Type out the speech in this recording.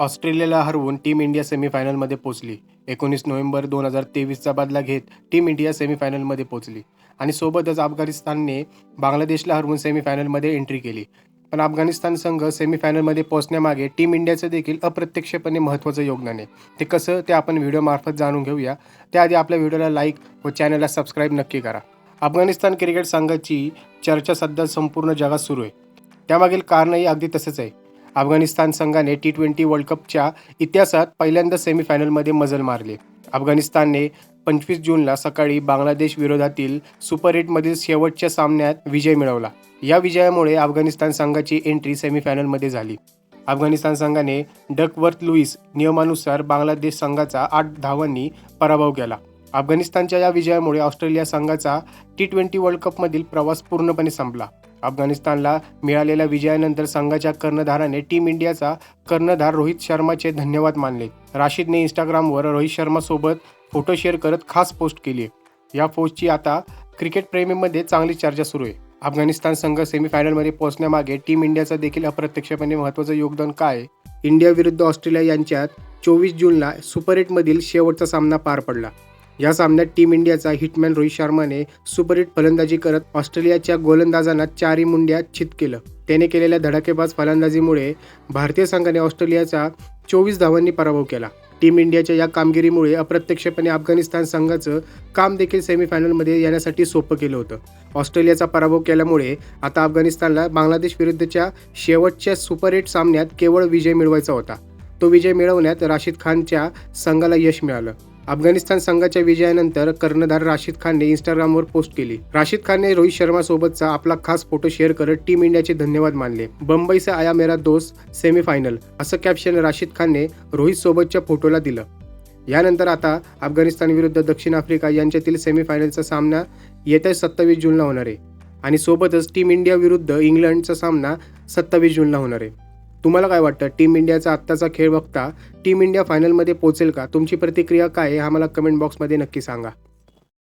ऑस्ट्रेलियाला हरवून team India सेमीफायनलमध्ये पोचली. एकोणीस नोव्हेंबर दोन हजार तेवीसचा बदला घेत टीम इंडिया सेमीफायनलमध्ये पोचली. आणि सोबतच अफगाणिस्तानने बांगलादेशला हरवून सेमीफायनलमध्ये एंट्री केली. पण अफगाणिस्तान संघ सेमीफायनलमध्ये पोहोचण्यामागे टीम इंडियाचं देखील अप्रत्यक्षपणे महत्त्वाचं योगदान आहे. ते कसं ते आपण व्हिडिओमार्फत जाणून घेऊया. त्याआधी आपल्या व्हिडिओला लाईक व चॅनलला सबस्क्राईब नक्की करा. अफगाणिस्तान क्रिकेट संघाची चर्चा सध्या संपूर्ण जगात सुरू आहे. त्यामागील कारणही अगदी तसंच आहे. अफगाणिस्तान संघाने टी ट्वेंटी वर्ल्ड कपच्या इतिहासात पहिल्यांदा सेमीफायनलमध्ये मजल मारली. अफगाणिस्तानने पंचवीस जूनला सकाळी बांगलादेश विरोधातील सुपर एटमधील शेवटच्या सामन्यात विजय मिळवला. या विजयामुळे अफगाणिस्तान संघाची एंट्री सेमीफायनलमध्ये झाली. अफगाणिस्तान संघाने डकवर्थ लुईस नियमानुसार बांगलादेश संघाचा आठ धावांनी पराभव केला. अफगाणिस्तानच्या या विजयामुळे ऑस्ट्रेलिया संघाचा टी ट्वेंटी वर्ल्ड कपमधील प्रवास पूर्णपणे संपला. अफगाणिस्तानला मिळालेल्या विजयानंतर संघाच्या कर्णधाराने टीम इंडियाचा कर्णधार रोहित शर्माचे धन्यवाद मानले. राशीदने इंस्टाग्रामवर रोहित शर्मासोबत फोटो शेअर करत खास पोस्ट केली. या पोस्टची आता क्रिकेट प्रेमीमध्ये चांगली चर्चा सुरू आहे. अफगाणिस्तान संघ सेमीफायनलमध्ये पोहोचण्यामागे टीम इंडियाचं देखील अप्रत्यक्षपणे महत्त्वाचं योगदान काय? आहे? इंडिया विरुद्ध ऑस्ट्रेलिया यांच्यात चोवीस जूनला सुपर एटमधील शेवटचा सामना पार पडला. या सामन्यात टीम इंडियाचा हिटमॅन रोहित शर्माने सुपरहिट फलंदाजी करत ऑस्ट्रेलियाच्या गोलंदाजांना चारी मुंड्या छित केलं. त्याने केलेल्या धडाकेबाज फलंदाजीमुळे भारतीय संघाने ऑस्ट्रेलियाचा चोवीस धावांनी पराभव केला. टीम इंडियाच्या या कामगिरीमुळे अप्रत्यक्षपणे अफगाणिस्तान संघाचं काम देखील सेमीफायनलमध्ये येण्यासाठी सोपं केलं होतं. ऑस्ट्रेलियाचा पराभव केल्यामुळे आता अफगाणिस्तानला बांगलादेश विरुद्धच्या शेवटच्या सुपर एट सामन्यात केवळ विजय मिळवायचा होता. तो विजय मिळवण्यात राशिद खानच्या संघाला यश मिळालं. अफगाणिस्तान संघाच्या विजयानंतर कर्णधार राशीद खानने इंस्टाग्रामवर पोस्ट केली. राशीद खानने रोहित शर्मा सोबतचा आपला खास फोटो शेअर करत टीम इंडियाचे धन्यवाद मानले. बंबईचे आया मेरा दोस्त सेमीफायनल असं कॅप्शन राशीद खानने रोहित सोबतच्या फोटोला दिलं. यानंतर आता अफगाणिस्तान विरुद्ध दक्षिण आफ्रिका यांच्यातील सेमीफायनलचा सामना येत्या सत्तावीस जूनला होणार आहे. आणि सोबतच टीम इंडिया विरुद्ध इंग्लंडचा सामना सत्तावीस जूनला होणार आहे. तुम्हाला काय वाटतं? टीम इंडियाचा आत्ताचा खेळ बघता टीम इंडिया फायनलमध्ये पोचेल का? तुमची प्रतिक्रिया काय हा मला कमेंट बॉक्समध्ये नक्की सांगा.